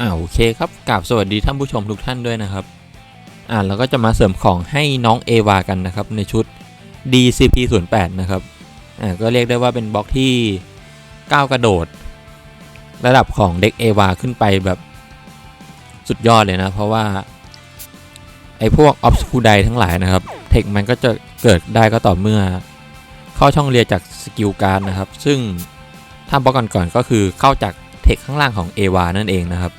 อ่าโอเคครับกราบสวัสดีท่านผู้ชมทุกท่านด้วยนะครับ อ่าเราก็จะมาเสริมของให้น้องเอวากันนะครับ ในชุด DCP08 นะครับ อ่าก็เรียกได้ว่าเป็นบล็อกที่ก้าวกระโดด ระดับของเด็กเอวาขึ้นไปแบบสุดยอดเลยนะ เพราะว่า ไอพวกออฟสคูไดทั้งหลายนะครับ เทคมันก็จะเกิดได้ก็ต่อเมื่อ เข้าช่องเรียจากสกิลการดนะครับ ซึ่งถ้าบล็อกก่อนๆก็คือเข้าจากเทคข้างล่างของเอวานั่นเองนะครับ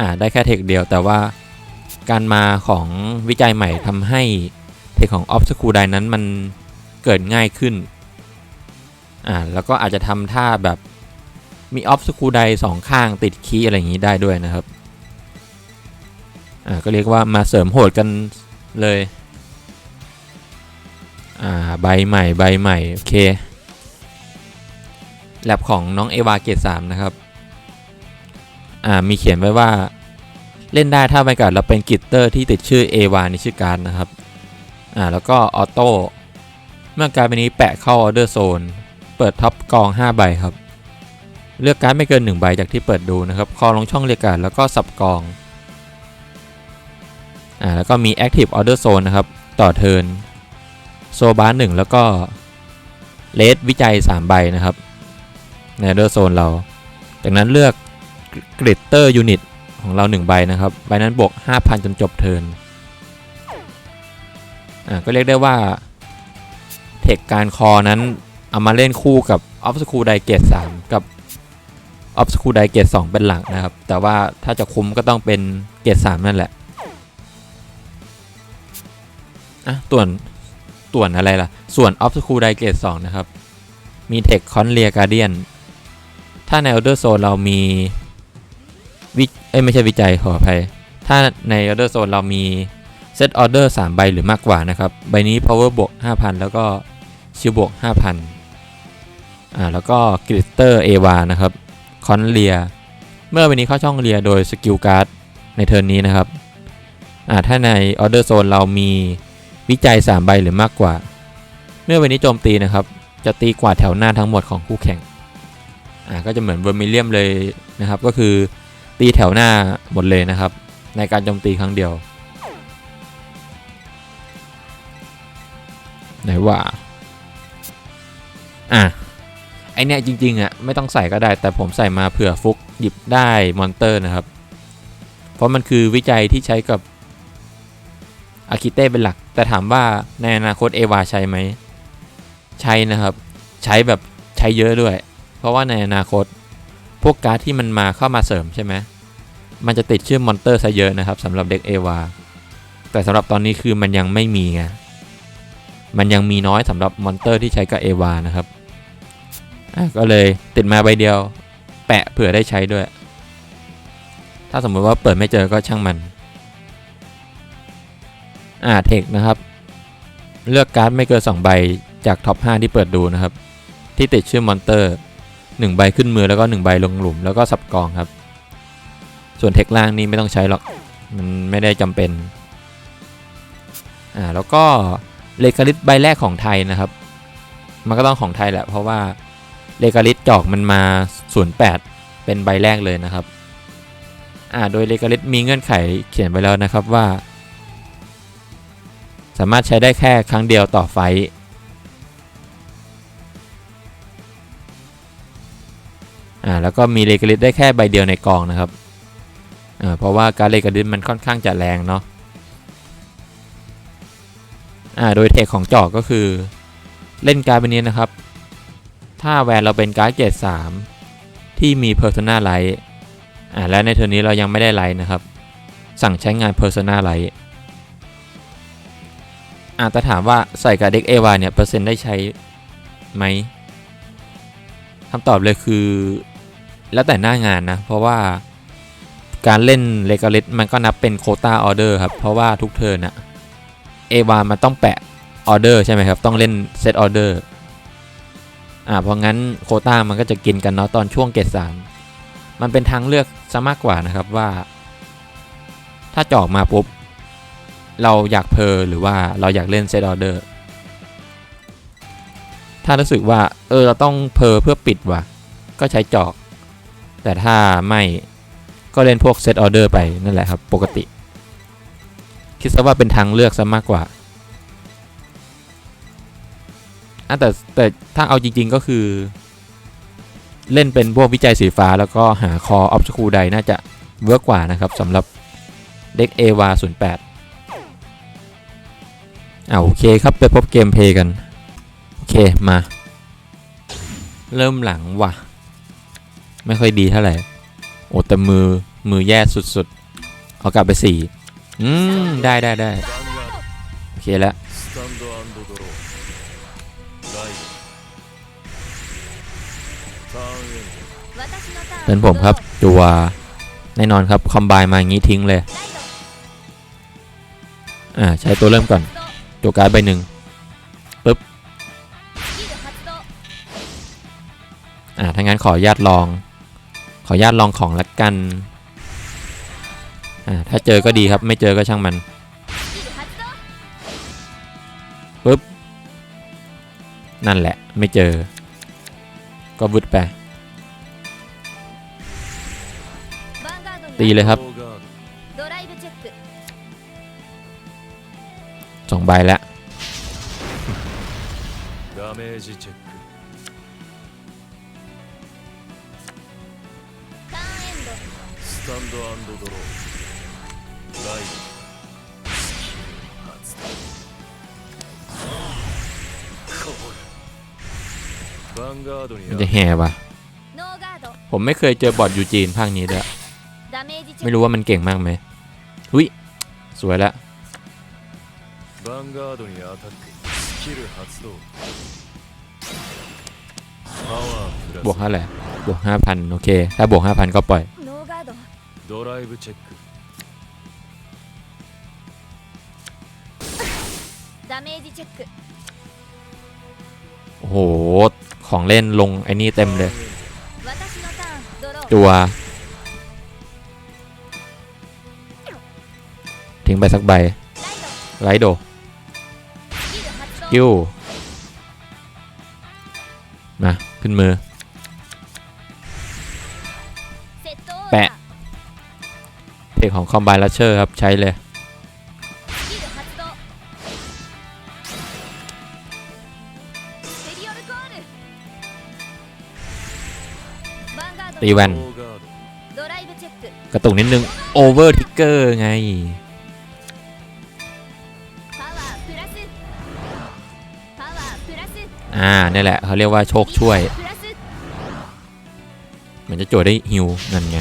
อ่าได้แค่เทคเดียวแต่ว่าการมาของวิจัยใหม่ทำให้เทคของออฟสคูไดนั้นมันเกิดง่ายขึ้นอ่าแล้วก็อาจจะทำท่าแบบมีออฟสคูไดสองข้างติดคีย์อะไรอย่างนี้ได้ด้วยนะครับอ่าก็เรียกว่ามาเสริมโหดกันเลยอ่าใบใหม่ใบใหม่ โอเคแลบของน้องเอวาเกตสามนะครับ อ่ามีเขียนไว้ว่าเล่นได้ถ้าบรรยากาศเราเป็นกิตเตอร์ที่ติดชื่อเอวาในชื่อการนะครับอ่าแล้วก็ออโต้เมื่อการ์ดใบนี้แปะเข้าออเดอร์โซนเปิดท็อปกอง 5 ใบครับ เลือกการ์ดไม่เกิน 1 ใบจากที่เปิดดูนะครับ คอลงช่องเรียกการ์ดแล้วก็สับกองอ่าแล้วก็มี Active Order Zone นะครับ ต่อเทินโซบาร์หนึ่งแล้วก็เลสวิจัย 3 ใบนะครับ ใน Order Zone เรา จากนั้นเลือก กริตเตอร์ยูนิตของเรา 1 ใบนะครับ ใบนั้นบวก 5,000 จนจบเทิร์นอ่าก็เรียกได้ว่า เทคการคอนั้น เอามาเล่นคู่กับออฟสคูไดเกต3กับออฟสคูไดเกต2เป็นหลักนะครับ แต่ว่าถ้าจะคุ้มก็ต้องเป็นเกต3นั่นแหละอะต่วนต่วนอะไรล่ะ ส่วน of school d i g a t e 2นะครับ มีเทคคอนเลียการเดียนถ้าใน Order Zone เรามี วิเอ้ไม่ใช่วิจัยขออภัย ถ้าใน Order Zone เรามี Set Order 3ใบหรือมากกว่านะครับ ใบนี้ Power บวก5,000 แล้วก็ชิวบวก5,000อ่าแล้วก็ Glitter Ava นะครับคอนเลียเมื่อใบนี้เข้าช่องเลียโดยสกิลการ์ดในเทิร์นนี้นะครับอ่าถ้าใน Order Zone เรามีวิจัย 3 ใบหรือมากกว่า เมื่อวันนี้โจมตีนะครับ จะตีกว่าแถวหน้าทั้งหมดของคู่แข่งอ่าก็จะเหมือนเวอร์มิเลียมเลยนะครับ ก็คือ ตีแถวหน้าหมดเลยนะครับ ในการโจมตีครั้งเดียว ไหนว่า อะ ไอเนี้ยจริงๆอะไม่ต้องใส่ก็ได้ แต่ผมใส่มาเผื่อฟุกหยิบได้มอนเตอร์นะครับ เพราะมันคือวิจัยที่ใช้กับอาคิเต้เป็นหลัก แต่ถามว่าในอนาคตเอวาใช้ไหม ใช้นะครับ ใช้แบบใช้เยอะด้วย เพราะว่าในอนาคต วกการ์ดที่มันมาเข้ามาเสริมใช่ไหมมันจะติดชื่อมอนเตอร์ซะเยอะนะครับสำหรับเด็กเอวาแต่สำหรับตอนนี้คือมันยังไม่มีไงมันยังมีน้อยสำหรับมอนเตอร์ที่ใช้กับเอวานะครับก็เลยติดมาใบเดียว แปะเผื่อได้ใช้ด้วย ถ้าสมมติว่าเปิดไม่เจอก็ช่างมันอ่าเทคนะครับ เลือกการ์ดไม่เกิน2ใบจากท็อป 5 ที่เปิดดูนะครับ ที่ติดชื่อมอนเตอร์ 1 ใบขึ้นมือแล้วก็ 1 ใบลงหลุมแล้วก็สับกองครับ ส่วนเทคล่างนี้ไม่ต้องใช้หรอก มันไม่ได้จำเป็นอ่าแล้วก็เลกาลิสใบแรกของไทยนะครับ มันก็ต้องของไทยแหละ เพราะว่าเลกาลิสจอกมันมา 08 เป็นใบแรกเลยนะครับอ่าโดยเลกาลิสมีเงื่อนไขเขียนไว้แล้วนะครับว่า สามารถใช้ได้แค่ครั้งเดียวต่อไฟ อ่าแล้วก็มีเลกาลิสได้แค่ใบเดียวในกองนะครับอ่าเพราะว่าการเลกาลิสมันค่อนข้างจะแรงเนาะอ่าโดยเทคของจอกก็คือเล่นการ์ดใบนี้นะครับ ถ้าแวนเราเป็นการ์ดเกรด3ที่มี Persona Light อ่าและในเทอร์นี้เรายังไม่ได้ไลท์นะครับ สั่งใช้งาน Persona Light อาจจะถามว่าใส่กับเด็กเอวาเนี่ย เปอร์เซ็นต์ได้ใช้ไหมคำตอบเลยคือ แล้วแต่หน้างานนะ เพราะว่าการเล่นเลกาลิสมันก็นับเป็นโคตาออเดอร์ครับ เพราะว่าทุกเทิร์นอะเอวามันต้องแปะออเดอร์ใช่ไหมครับ ต้องเล่นเซตออเดอร์อ่าเพราะงั้นโคตามันก็จะกินกันเนาะตอนช่วงเกตสามมันเป็นทางเลือกซะมากกว่านะครับว่า ถ้าจอกมาปุ๊บ เราอยากเพอหรือว่าเราอยากเล่นเซตออเดอร์ถ้ารู้สึกว่าเออเราต้องเพอเพื่อปิดว่ะ ก็ใช้จอก แต่ถ้าไม่ก็เล่นพวกเซตออเดอร์ไปนั่นแหละครับ ปกติ คิดซะว่าเป็นทางเลือกซะมากกว่าอะแต่แต่ถ้าเอาจริง ๆก็คือ เล่นเป็นพวกวิจัยสีฟ้า แล้วก็หาคอออฟสคูไดน่าจะเวิร์กกว่านะครับสำหรับเด็กเอวา08อ่าโอเคครับไปพบเกมเพย์กัน โอเคมา เริ่มหลังว่ะ ไม่ค่อยดีเท่าไหร่ โอ้แต่มือมือแย่สุดๆขอกลับไปสี่อืม ได้ได้ได้โอเคแล้วเป็นผมครับจัวแน่นอนครับ คอมบายมาอย่างนี้ทิ้งเลย อ่า ใช้ตัวเริ่มก่อนตัวการ์ดใบหนึ่งปึ๊บ อ่าถ้างั้นขอญาตลอง ขออนุญาตลองของละกัน อ่า ถ้าเจอก็ดีครับ ไม่เจอก็ช่างมันปึ๊บ นั่นแหละ ไม่เจอ ก็บุดไป ตีเลยครับสองใบแล้ว スタンドドローライド発動こぼるヴァンガードに มันจะแห่ว่ะ ノーガード ผมไม่เคยเจอบอทยูจีนภาคนี้ด้วย ダメージチェ ไม่ ック รู้ว่ามันเก่งมากไหมหุยสวยละ ヴァンガードにアタックスキル発動パワープラ บวก ス เท่าไหร่บวกห้าพันโอเค ถ้าบวกห้าพันก็ปล่อย ノーガード ドライブチェックダメージチェック โอ้โห ของเล่นลงไอ้นี่เต็มเลย 私のターンドロー จัว ทิ้งไปสักใบ ライド ไรโด スキル発動 กิ้วมาขึ้นมือ เด็กของคอมไบลัชเชอร์ครับ ใช้เลย ตีแวนกระตุกนิดนึง โอเวอร์ทิกเกอร์ไง อ่า นี่แหละ เขาเรียกว่าโชคช่วยมันจะโจยได้ฮิวนั่นไง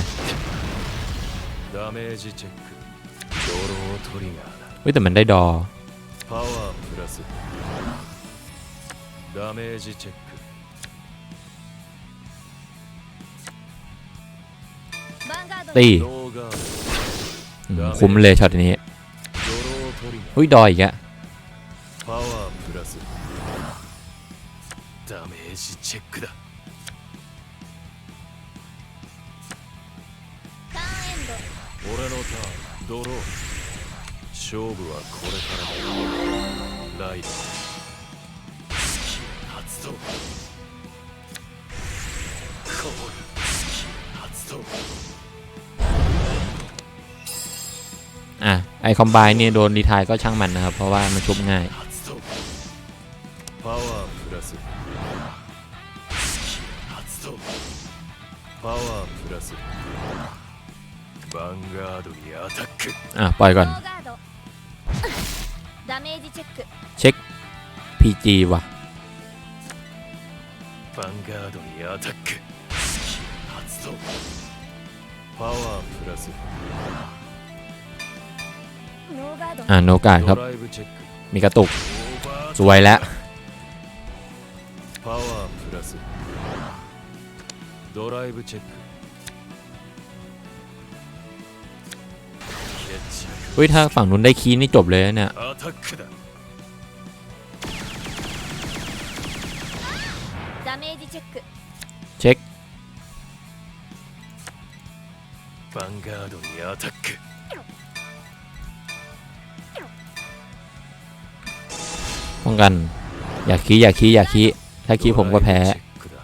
ダメージチェックドロートリガーだ เฮ้ยแต่มันได้ดอ パワープラスダメージチェックヴァンガード ตี ドガード อืมคุ้มเลยช็อตนี้ ドロートリガー เฮ้ยดออีกอะ パワープラスダメージチェックだ ドロー勝負はこれからだライドスキル発動こぼるスキル発動 อ่ะ ไอคอมไบเนี่ยโดนรีไทายก็ช่างมันนะครับ เพราะว่ามันชุบง่าย ヴァンガードにアタック อ่ะ ปล่อย ンド ก่อน ノーガードダメージチェック เช็ค PG ว่ะ ヴァンガードにアタックスキル発動パワープラスノーガード อ่าโนกาสครับ ドライブチェック มีกระตุก オーバー สวยแล้ว パワープラスドライブチェック เฮ้ย ถ้าฝั่งนู้นได้คีย์นี่จบเลยนะเนี่ย アタックだダメージチェック เช็ค ヴァンガードにアタック ป้องกัน อย่าคีย์อย่าคีย์อย่าคีย์ถ้าคีย์ผมก็แพ้ ドライブチェックだ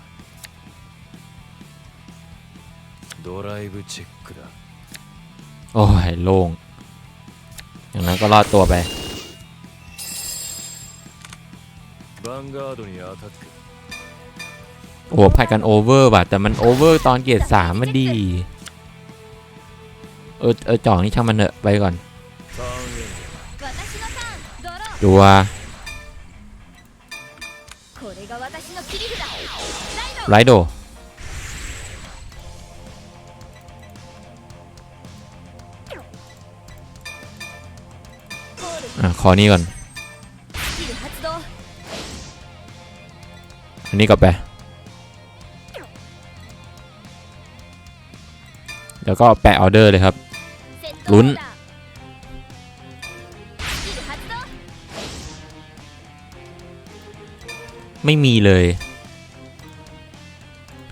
ドライブチェックだ โอ้ยโล่ง อย่างนั้นก็รอดตัวไปโอ้โหผัดกันโอเวอร์ว่ะแต่มันโอเวอร์ตอนเกียรดสามมันดี เออเออจ่องนี่ช่างมันเถอะไปก่อนจัวไรโด อะขอนี้ก่อน อันนี้กลับไป แล้วก็แปะออเดอร์เลยครับ ลุ้น ไม่มีเลย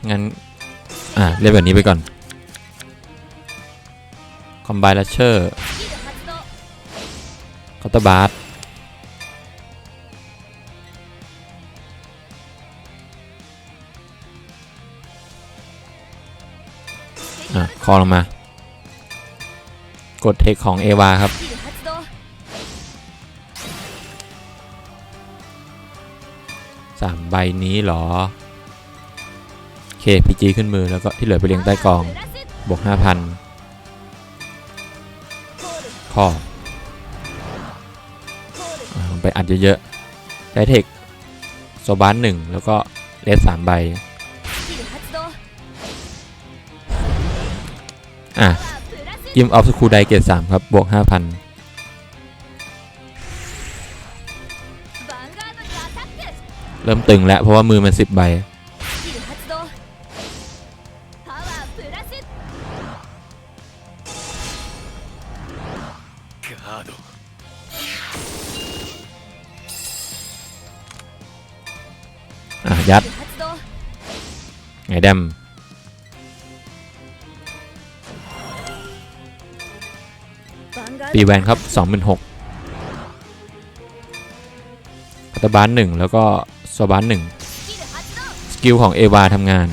งั้น อะ เล่นแบบนี้ไปก่อน คอมไบเลเชอร์ คาตบาร์อ่คอลงมา กดเทคของเอวาครับ สามใบนี้หรอ โอเคพีจีขึ้นมือแล้วก็ที่เหลือไปเรียงใต้กอง บวก 5,000 คอ ไปอัดเยอะๆใช้เทคโซบานหนึ่งแล้วก็เลสสามใบ อะอิมออฟสกูไดเกตสามครับ บวกห้าพันเริ่มตึงแล้ว เพราะว่ามือมันสิบใบ ดมปีแวนครับ 26,000ตบาร์หนึ่งแล้วก็สบาร์หนึ่งสกิลของเอวาทำงาน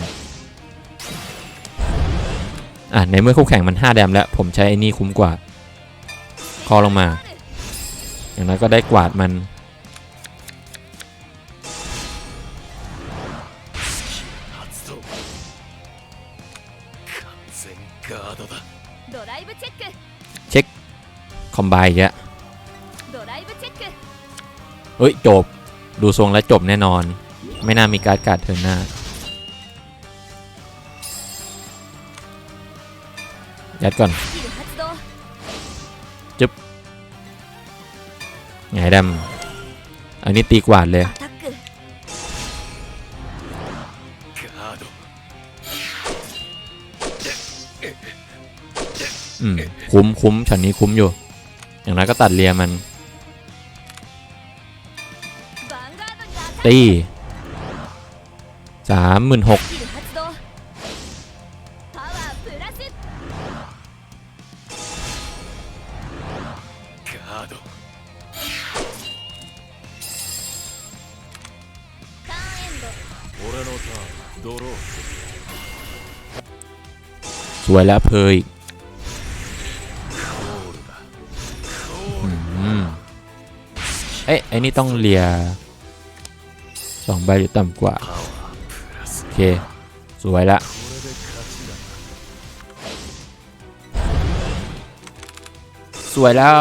อะ ในเมื่อคู่แข่งมัน 5 แดมแล้ว ผมใช้ไอ้นี่คุ้มกว่า คอลงมา อย่างนั้นก็ได้กวาดมัน มบายเยอะเฮ้ย จบ ดูทรงแล้วจบแน่นอน ไม่น่ามีการ์ดการ์ดเทินหน้า ยัดก่อน จึ๊บไงดำอันนี้ตีกวาดเลย อืม คุ้มคุ้มฉันนี้คุ้มอยู่ อย่างน้อยก็ตัดเลียมัน ตีสามหมื่นหกสวยแล้วเพยอีก อ้นี่ต้องเลียสองใบหรือต่ำกว่า โอเค สวยละสวยแล้ว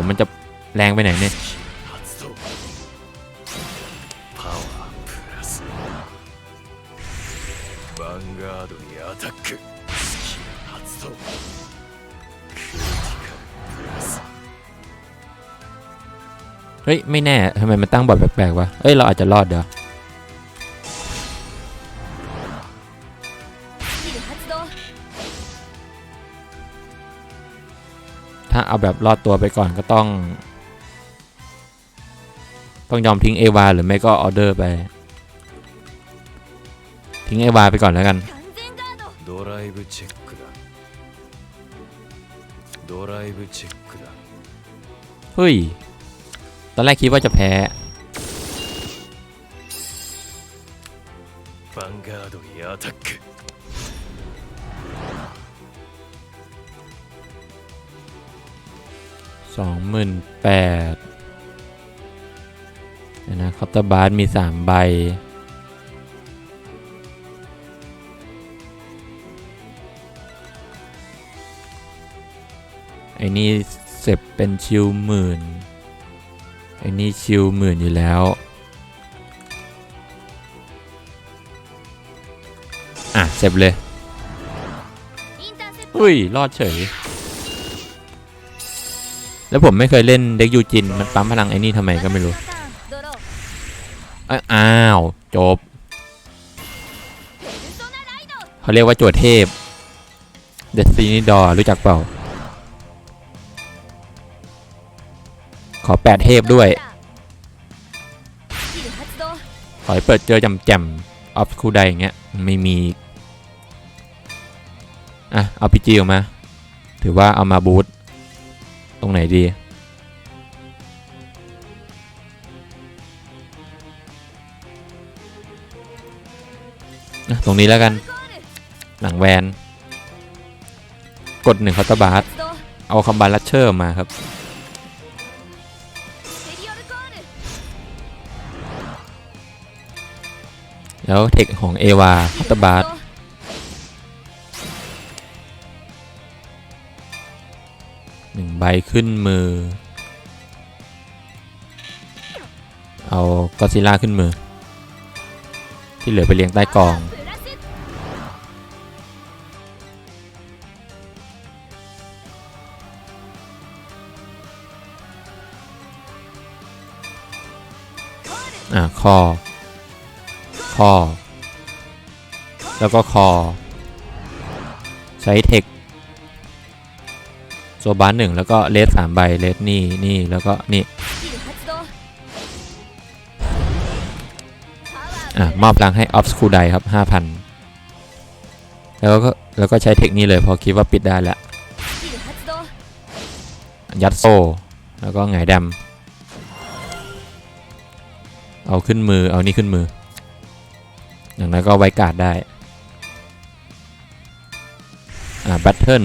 หมันจะแรงไปไหนเนี่ยเฮ้ย ไม่แน่ทำไมมันตั้งบอดแปลกๆวะเอ้ย เราอาจจะรอดเด้อ ถ้าเอาแบบรอดตัวไปก่อนก็ต้อง ต้องยอมทิ้งเอวาหรือไม่ก็ออเดอร์ไป ทิ้งเอวาไปก่อนแล้วกัน 完全ガードドライブチェックだ ドライブチェックだ เฮ้ย ตอนแรกคิดว่าจะแพ้ ヴァンガードにアタック 28,000นะคอปเตอร์บาร์มี 3 ใบ ไอ้นี่เสร็จเป็นชิวหมื่น ไอ้นี่ชิวหมื่นอยู่แล้ว อะเสร็จเลย อุ้ย รอดเฉย แล้วผมไม่เคยเล่นเด็กยูจิน มันปั๊มพลังไอ้นี่ทำไมก็ไม่รู้ อ้าว จบ เขาเรียกว่าโจทเทพ เดซีนิดอรู้จักเปล่า ขอแปดเทพด้วย ขอให้เปิดเจอจำแจมออฟคูไดอย่างเงี้ย ไม่มี อะ เอาพีจีออกมา ถือว่าเอามาบูท ตรงไหนดี ตรงนี้แล้วกัน หนังแวน กดหนึ่งคาตาบาร์เอาคอมบานลัชเชอร์มาครับ แล้วเทคของเอวาคาตาบาร์ หนึ่งใบขึ้นมือ เอาก็ซิล่าขึ้นมือ ที่เหลือไปเลี้ยงใต้กอง อ่าคอ คอ แล้วก็คอ ใช้เทค โซบาร์หนึ่งแล้วก็เลสสามใบเลสนี่นี่แล้วก็นี่อะมอบพลังให้ออฟสคูไดครับห้าพันแล้วก็แล้วก็ใช้เทคนี้เลยพอคิดว่าปิดได้ละยัดโซแล้วก็ไงดำเอาขึ้นมือเอานี่ขึ้นมือ อย่างนั้นก็ไวกาดได้อ่าแบทเทิล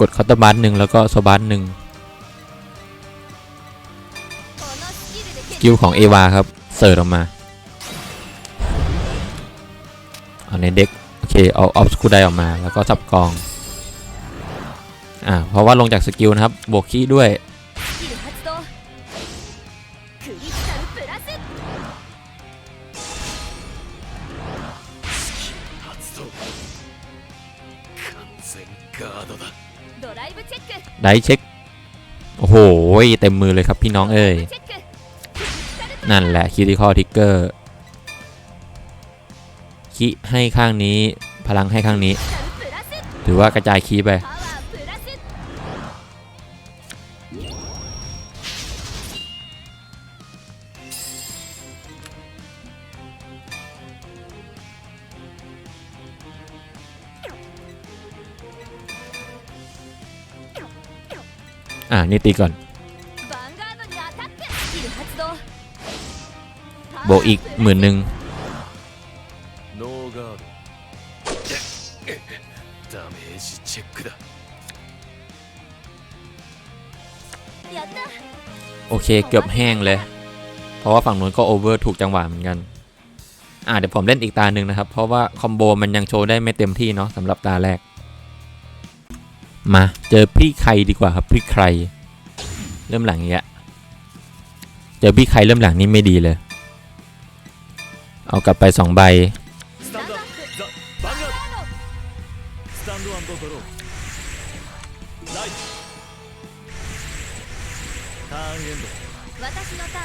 กดคัตเตร์บัสหนึ่งแล้วก็สบัสหนึ่งสกิลของเอวาครับ เสิร์ฟออกมาเอาในเด็กโอเค เอาออฟสกูไดออกมาแล้วก็ซับกองอ่าเพราะว่าลงจากสกิลนะครับ บวกขี้ด้วย ดเช็ค โอ้โห เต็มมือเลยครับพี่น้องเอ้ย นั่นแหละคิติคอทิกเกอร์คิให้ข้างนี้ พลังให้ข้างนี้ ถือว่ากระจายคีไป อ่านี่ตีก่อน โบอีกหมื่นหนึ่งโอเคเกือบแห้งเลย เพราะว่าฝั่งนู้นก็โอเวอร์ถูกจังหวะเหมือนกัน อ่าเดี๋ยวผมเล่นอีกตาหนึ่งนะครับ เพราะว่าคอมโบมันยังโชว์ได้ไม่เต็มที่เนาะสำหรับตาแรก มาเจอพี่ใครดีกว่าครับพี่ใคร เริ่มหลังเนี้ยเจอพี่ใครเริ่มหลังนี่ไม่ดีเลย เอากลับไปสองใบ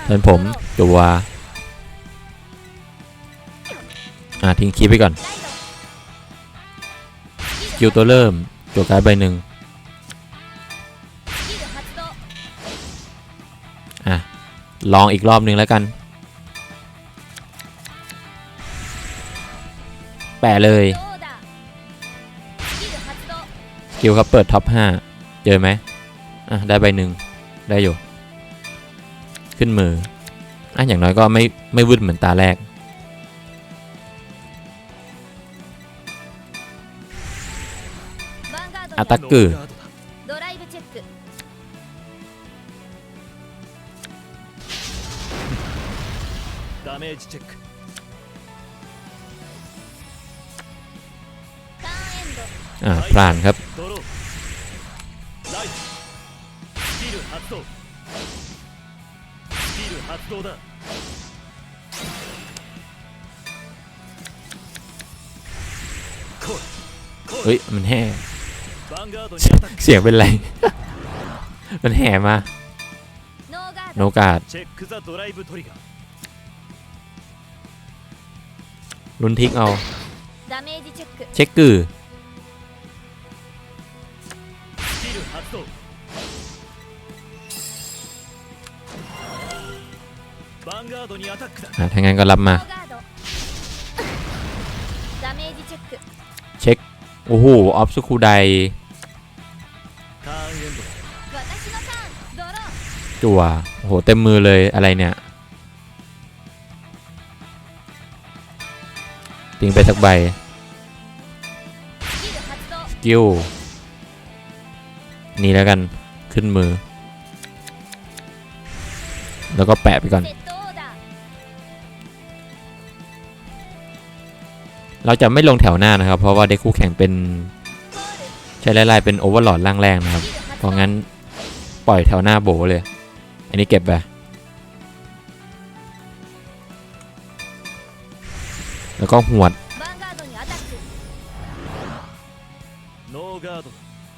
เป็นผมตัวอ่าทิ้งคีไปก่อนคิวตัวเริ่มตัวกายใบหนึ่ง อะ ลองอีกรอบนึงแล้วกัน แปะเลยคิวครับเปิดท็อป5เจอไหมอะ ได้ใบหนึ่งได้อยู่ ขึ้นมือ อะ อย่างน้อยก็ไม่ไม่วืดเหมือนตาแรกอาตากือ ダメージチェックターンエンド อ่ะพลานครับ ドローライトスキル発動スキル発動だ来い来い เฮ้ย มันแห่ ヴァンガードにアタック เสียงเป็นไร มันแห่มา ノーガー โน ド กาด チェックザドライブトリガー ลุนทิกเอา เช็คกือถ้างั้นก็รับมา เช็ค โอ้โห ออฟสกูไดจั่วโอ้โห เต็มมือเลยอะไรเนี่ย ทิ้งไปสักใบสกิลนี่แล้วกันขึ้นมือ แล้วก็แปะไปก่อน เราจะไม่ลงแถวหน้านะครับ เพราะว่าได้คู่แข่งเป็นใช้ไล่ๆเป็นโอเวอร์หลอดร่างแรงนะครับ เพราะงั้นปล่อยแถวหน้าโบเลย อันนี้เก็บไป แล้วก็หวด ヴァンガードにアタックノーガード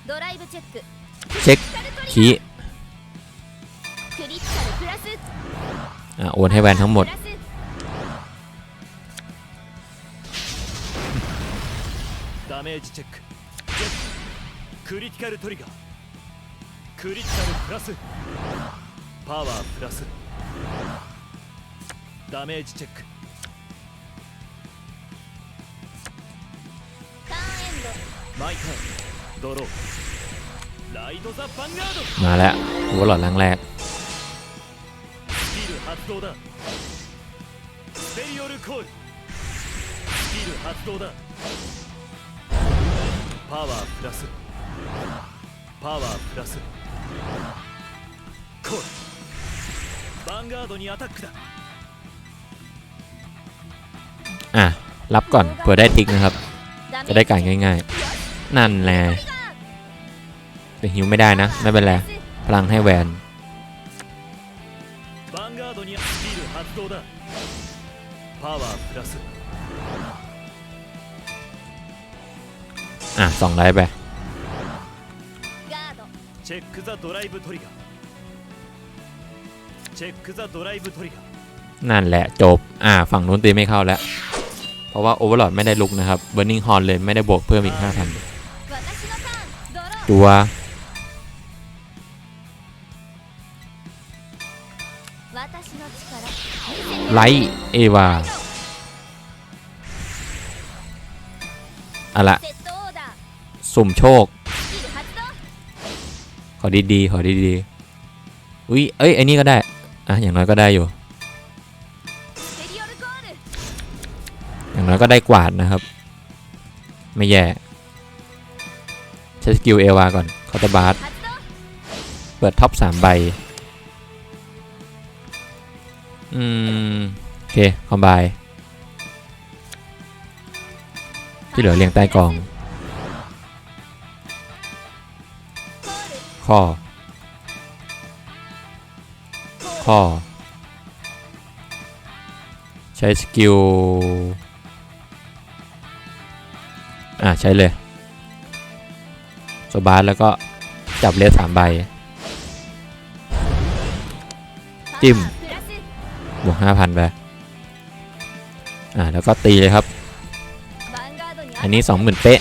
ドライブチェックเช็ค カルトリ คี クリティカルプラス อ่ะโอนให้แวนทั้งหมด プラスダメージチェックゲットクリティカルトリガークリティカルプラスパワープラスダメージチェック มาแล้วโอเวอร์ลอดล่างแรก スキル発動だスペリオルコールスキル発動だパワープラスパワープラスコールヴァンガードにアタックだ อ่ะ รับก่อนเผื่อได้ทิกนะครับ ドダメ จะได้การง่ายๆ นั่นแหละแต่หิวไม่ได้นะ ไม่เป็นไร พลังให้แวนอะสองไลฟ์ไปนั่นแหละจบ อ่า ฝั่งนู้นตีไม่เข้าแล้ว เพราะว่าโอเวอร์ลอดไม่ได้ลุกนะครับเบอร์นิงฮอนเลยไม่ได้บวกเพิ่มอีกาพัน จัวไลเอวาอะละสุ่มโชค ขอดีดีขอดีดีอุ้ยเอ้ยไอ้นี่ก็ได้ อะ อย่างน้อยก็ได้อยู่ อย่างน้อยก็ได้กวาดนะครับ ไม่แย่ ช้สกิลเอวาก่อนคอร์ตบาร์เปิดท็อปสามใบ อืม โอเค คอมไบที่เหลือเรียงใต้กอง ข้อ ข้อ ใช้สกิล อะ ใช้เลย สบาสแล้วก็จับเลสสามใบ จิ้ม บวกห้าพันไป อ่า แล้วก็ตีเลยครับ อันนี้สองหมื่นเป๊ะ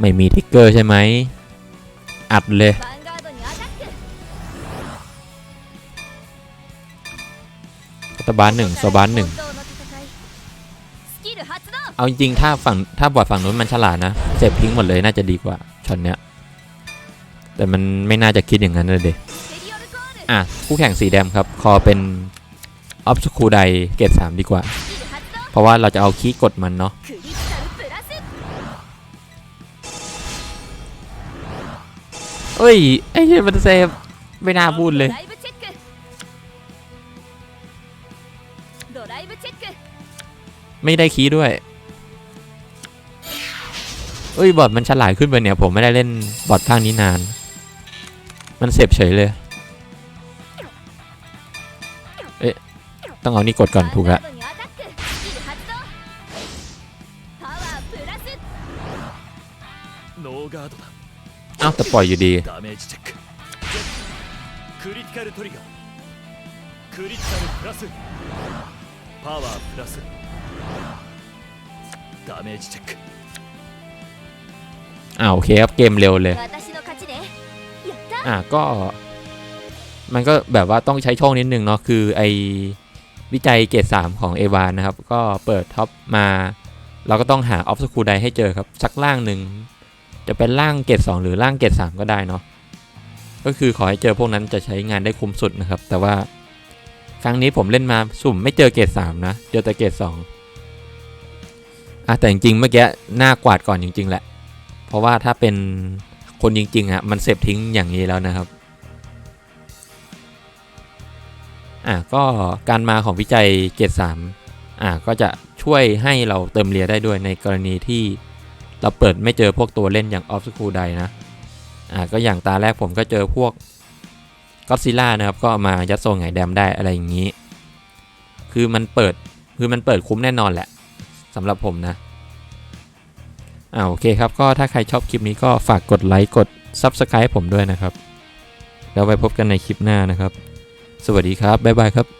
ไม่มีทิกเกอร์ใช่ไหม อัดเลย บาร์หนึ่งสบาร์หนึ่งเอาจริงถ้าฝั่งถ้าบอดฝั่งนู้นมันฉลาดนะเจ็บทิ้งหมดเลยน่าจะดีกว่าช็อตเนี้ยแต่มันไม่น่าจะคิดอย่างนั้นเลยเด็กอะคู่แข่งสีแดงครับ คอเป็นออฟสคูไดเกรดสามดีกว่า เพราะว่าเราจะเอาคีกดมันเนาะเฮ้ยไอ้เหี้ยมันเซฟไม่น่าพูดเลย ไม่ได้คีด้วยเอ้ยบอดมันฉลาดขึ้นไปเนี่ย ผมไม่ได้เล่นบอดภางนี้นาน มันเสพเฉยเลย เอ๊ะ ต้องเอานี่กดก่อนถูกละอ้าวแต่ปล่อยอยู่ดีクリティパワープラスダメージチェック อ่าโอเคครับเกมเร็วเลย 私の勝ちねやった อ่ะก็มันก็แบบว่าต้องใช้โชคนิดนึงเนาะคือไอวิจัยเกรด3ของเอวานนะครับ ก็เปิดท็อปมา เราก็ต้องหาออฟสคูไดให้เจอครับ สักล่างหนึ่ง จะเป็นล่างเกรด2หรือล่างเกรด3ก็ได้เนาะก็คือขอให้เจอพวกนั้นจะใช้งานได้คุ้มสุดนะครับ แต่ว่า ครั้งนี้ผมเล่นมาสุ่มไม่เจอเกรด3นะ เจอแต่เกรด2อะแต่จริงๆเมื่อกี้หน้ากวาดก่อนจริง ๆ แหละ เพราะว่าถ้าเป็นคนจริงๆอะมันเสพทิ้งอย่างนี้แล้วนะครับ อะก็การมาของวิจัยเกรดสามอะก็จะช่วยให้เราเติมเรียได้ด้วยในกรณีที่เราเปิดไม่เจอพวกตัวเล่นอย่างออฟสคูไดนะ อะก็อย่างตาแรกผมก็เจอพวก ก็ซิล่านะครับก็มายัดโซงไงแดมได้อะไรอย่างนี้ คือมันเปิดคือมันเปิดคุ้มแน่นอนแหละสำหรับผมนะอ่าโอเคครับก็ถ้าใครชอบคลิปนี้ก็ฝากกดไลค์กด Subscribe ผมด้วยนะครับ แล้วไปพบกันในคลิปหน้านะครับ สวัสดีครับ บ๊ายบายครับ